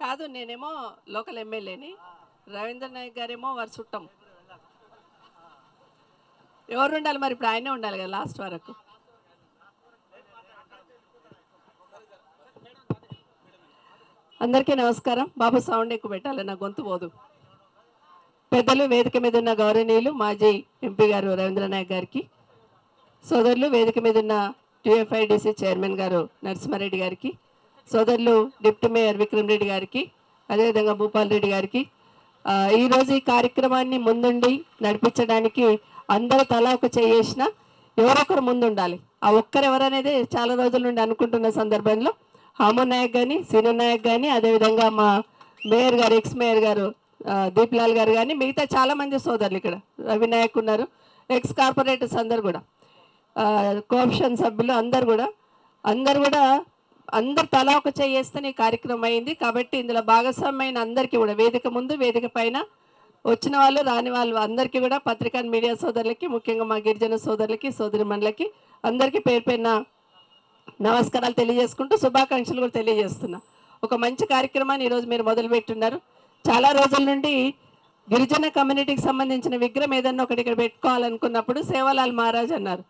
కాదు నేనేమో లోకల్ ఎమ్మెల్యేని. రవీంద్ర నాయక్ గారేమో వారు చుట్టం. ఎవరు ఉండాలి మరి? ఇప్పుడు ఆయనే ఉండాలి కదా లాస్ట్ వరకు. అందరికీ నమస్కారం. బాబు సౌండ్ ఎక్కువ పెట్టాలి నా గొంతు పోదు. పెద్దలు వేదిక మీద ఉన్న గౌరవనీయులు మాజీ ఎంపీ గారు రవీంద్ర నాయక్ గారికి సోదరులు వేదిక మీద ఉన్న టీఎఫ్ఐడిసి చైర్మన్ గారు నరసింహారెడ్డి గారికి సోదరులు డిప్యూటీ మేయర్ విక్రమ్ రెడ్డి గారికి అదేవిధంగా భూపాల్ రెడ్డి గారికి ఈరోజు ఈ కార్యక్రమాన్ని ముందుండి నడిపించడానికి అందరూ తలా ఒక చేసిన ఎవరొకరు ముందుండాలి. ఆ ఒక్కరు ఎవరనేది చాలా రోజుల నుండి అనుకుంటున్న సందర్భంలో హామో నాయక్ కానీ సీనియర్ నాయక్ కానీ అదేవిధంగా మా మేయర్ గారు ఎక్స్ మేయర్ గారు దీప్లాల్ గారు కానీ మిగతా చాలామంది సోదరులు ఇక్కడ. రవి నాయక్ ఉన్నారు ఎక్స్ కార్పొరేటర్స్ అందరు కూడా కోఆప్షన్ సభ్యులు అందరు కూడా అందరు కూడా అందరు తలా ఒక చేస్తేనే ఈ కార్యక్రమం అయింది. కాబట్టి ఇందులో భాగస్వామ్యమైన అందరికీ కూడా వేదిక ముందు వేదిక పైన వచ్చిన వాళ్ళు రాని వాళ్ళు అందరికీ కూడా పత్రికా మీడియా సోదరులకి ముఖ్యంగా మా గిరిజన సోదరులకి సోదరి మండలకి అందరికీ పేరు పైన నమస్కారాలు తెలియజేసుకుంటూ శుభాకాంక్షలు కూడా తెలియజేస్తున్నా. ఒక మంచి కార్యక్రమాన్ని ఈరోజు మీరు మొదలుపెట్టున్నారు. చాలా రోజుల నుండి గిరిజన కమ్యూనిటీకి సంబంధించిన విగ్రహం ఏదన్నా ఒకటి ఇక్కడ పెట్టుకోవాలనుకున్నప్పుడు సేవాలాల్ మహారాజ్ అన్నారు.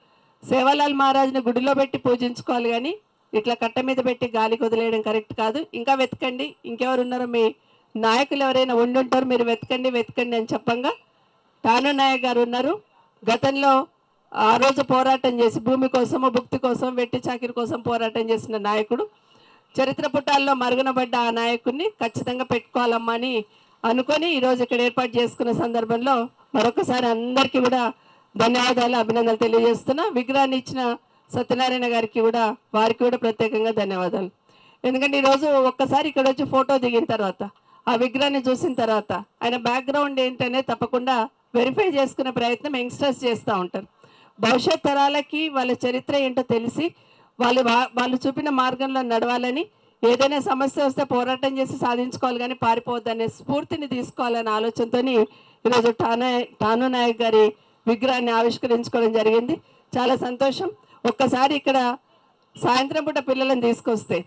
సేవలాల్ మహారాజ్ని గుడిలో పెట్టి పూజించుకోవాలి కానీ ఇట్లా కట్ట మీద పెట్టి గాలికి వదిలేయడం కరెక్ట్ కాదు. ఇంకా వెతకండి. ఇంకెవరు ఉన్నారో మీ నాయకులు ఎవరైనా ఉండి ఉంటారు మీరు వెతకండి వెతకండి అని చెప్పంగా తాను నాయక్ గారు ఉన్నారు. గతంలో ఆ రోజు పోరాటం చేసి భూమి కోసము భుక్తి కోసం వెట్టి చాకిరి కోసం పోరాటం చేసిన నాయకుడు చరిత్ర పుటాల్లో మరుగునబడ్డ ఆ నాయకుడిని ఖచ్చితంగా పెట్టుకోవాలమ్మా అని అనుకొని ఈరోజు ఇక్కడ ఏర్పాటు చేసుకున్న సందర్భంలో మరొకసారి అందరికీ కూడా ధన్యవాదాలు అభినందనలు తెలియజేస్తున్నా. విగ్రహాన్ని ఇచ్చిన సత్యనారాయణ గారికి కూడా వారికి కూడా ప్రత్యేకంగా ధన్యవాదాలు. ఎందుకంటే ఈరోజు ఒక్కసారి ఇక్కడ వచ్చి ఫోటో దిగిన తర్వాత ఆ విగ్రహాన్ని చూసిన తర్వాత ఆయన బ్యాక్గ్రౌండ్ ఏంటనే తప్పకుండా వెరిఫై చేసుకునే ప్రయత్నం యంగ్స్టర్స్ చేస్తూ ఉంటారు. భవిష్యత్ తరాలకి వాళ్ళ చరిత్ర ఏంటో తెలిసి వాళ్ళు వా- వాళ్ళు చూపిన మార్గంలో నడవాలని ఏదైనా సమస్య వస్తే పోరాటం చేసి సాధించుకోవాలి కానీ పారిపోవద్దనే స్ఫూర్తిని తీసుకోవాలనే ఆలోచనతో ఈరోజు టానా టాను నాయక్ గారి విగ్రహాన్ని ఆవిష్కరించుకోవడం జరిగింది. చాలా సంతోషం. ఒక్కసారి ఇక్కడ సాయంత్రం పూట పిల్లలను తీసుకొస్తే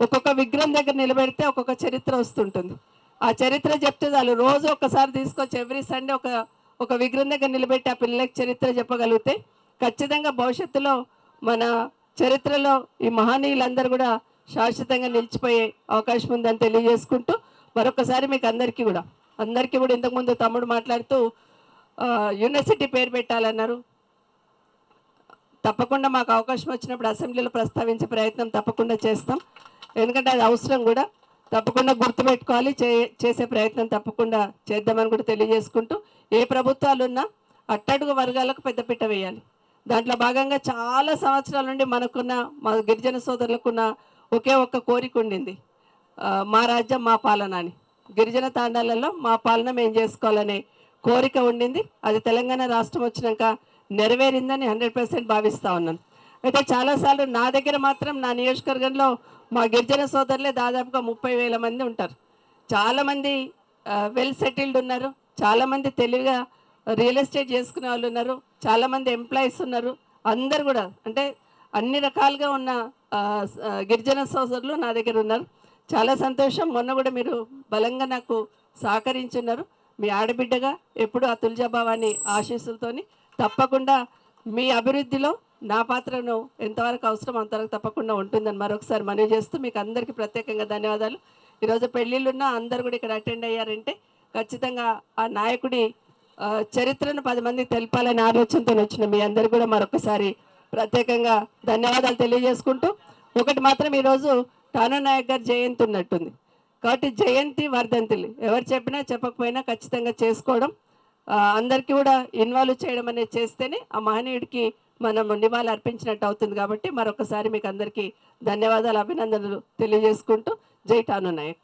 ఒక్కొక్క విగ్రహం దగ్గర నిలబెడితే ఒక్కొక్క చరిత్ర వస్తుంటుంది. ఆ చరిత్ర చెప్తే చాలు. రోజు ఒక్కసారి తీసుకొచ్చి ఎవ్రీ సండే ఒక ఒక విగ్రహం దగ్గర నిలబెట్టి ఆ పిల్లలకి చరిత్ర చెప్పగలిగితే ఖచ్చితంగా భవిష్యత్తులో మన చరిత్రలో ఈ మహనీయులందరూ కూడా శాశ్వతంగా నిలిచిపోయే అవకాశం ఉందని తెలియజేసుకుంటూ మరొకసారి మీకు అందరికీ కూడా అందరికీ కూడా ఇంతకుముందు తమ్ముడు మాట్లాడుతూ యూనివర్సిటీ పేరు పెట్టాలన్నారు. తప్పకుండా మాకు అవకాశం వచ్చినప్పుడు అసెంబ్లీలో ప్రస్తావించే ప్రయత్నం తప్పకుండా చేస్తాం. ఎందుకంటే అది అవసరం కూడా. తప్పకుండా గుర్తుపెట్టుకోవాలి. చే చేసే ప్రయత్నం తప్పకుండా చేద్దామని కూడా తెలియజేసుకుంటూ ఏ ప్రభుత్వాలు ఉన్నా అట్టడుగు వర్గాలకు పెద్దపీట వేయాలి. దాంట్లో భాగంగా చాలా సంవత్సరాల నుండి మనకున్న మా గిరిజన సోదరులకున్న ఒకే ఒక్క కోరిక ఉండింది. మా రాజ్యం మా పాలన అని. గిరిజన తాండాలలో మా పాలన మేము చేసుకోవాలనే కోరిక ఉండింది. అది తెలంగాణ రాష్ట్రం వచ్చినాక నెరవేరిందని హండ్రెడ్ పర్సెంట్ భావిస్తూ ఉన్నాను. అయితే చాలాసార్లు నా దగ్గర మాత్రం నా నియోజకవర్గంలో మా గిరిజన సోదరులే దాదాపుగా ముప్పై వేల మంది ఉంటారు. చాలామంది వెల్ సెటిల్డ్ ఉన్నారు. చాలామంది తెలివిగా రియల్ ఎస్టేట్ చేసుకునే వాళ్ళు ఉన్నారు. చాలామంది ఎంప్లాయీస్ ఉన్నారు. అందరు కూడా అంటే అన్ని రకాలుగా ఉన్న గిరిజన సోదరులు నా దగ్గర ఉన్నారు. చాలా సంతోషం. మొన్న కూడా మీరు బలంగా నాకు సహకరించున్నారు. మీ ఆడబిడ్డగా ఎప్పుడు ఆ తుల్జాభావాన్ని ఆశీస్సులతోని తప్పకుండా మీ అభివృద్ధిలో నా పాత్రను ఎంతవరకు అవసరం అంతవరకు తప్పకుండా ఉంటుందని మరొకసారి మనవి చేస్తూ మీకు అందరికీ ప్రత్యేకంగా ధన్యవాదాలు. ఈరోజు పెళ్ళిళ్ళున్నా అందరు కూడా ఇక్కడ అటెండ్ అయ్యారంటే ఖచ్చితంగా ఆ నాయకుడి చరిత్రను పది మందికి తెలపాలనే ఆలోచనతో వచ్చిన మీ అందరు కూడా మరొకసారి ప్రత్యేకంగా ధన్యవాదాలు తెలియజేసుకుంటూ ఒకటి మాత్రం ఈరోజు టాను నాయక్ గారు జయంతి ఉన్నట్టుంది. కాబట్టి జయంతి వర్ధంతులు ఎవరు చెప్పినా చెప్పకపోయినా ఖచ్చితంగా చేసుకోవడం అందరికీ కూడా ఇన్వాల్వ్ చేయడం అనేది చేస్తేనే ఆ మహనీయుడికి మనం నివాళులు అర్పించినట్టు అవుతుంది కాబట్టి మరొకసారి మీకు అందరికీ ధన్యవాదాలు అభినందనలు తెలియజేసుకుంటూ జై టాను నాయక్.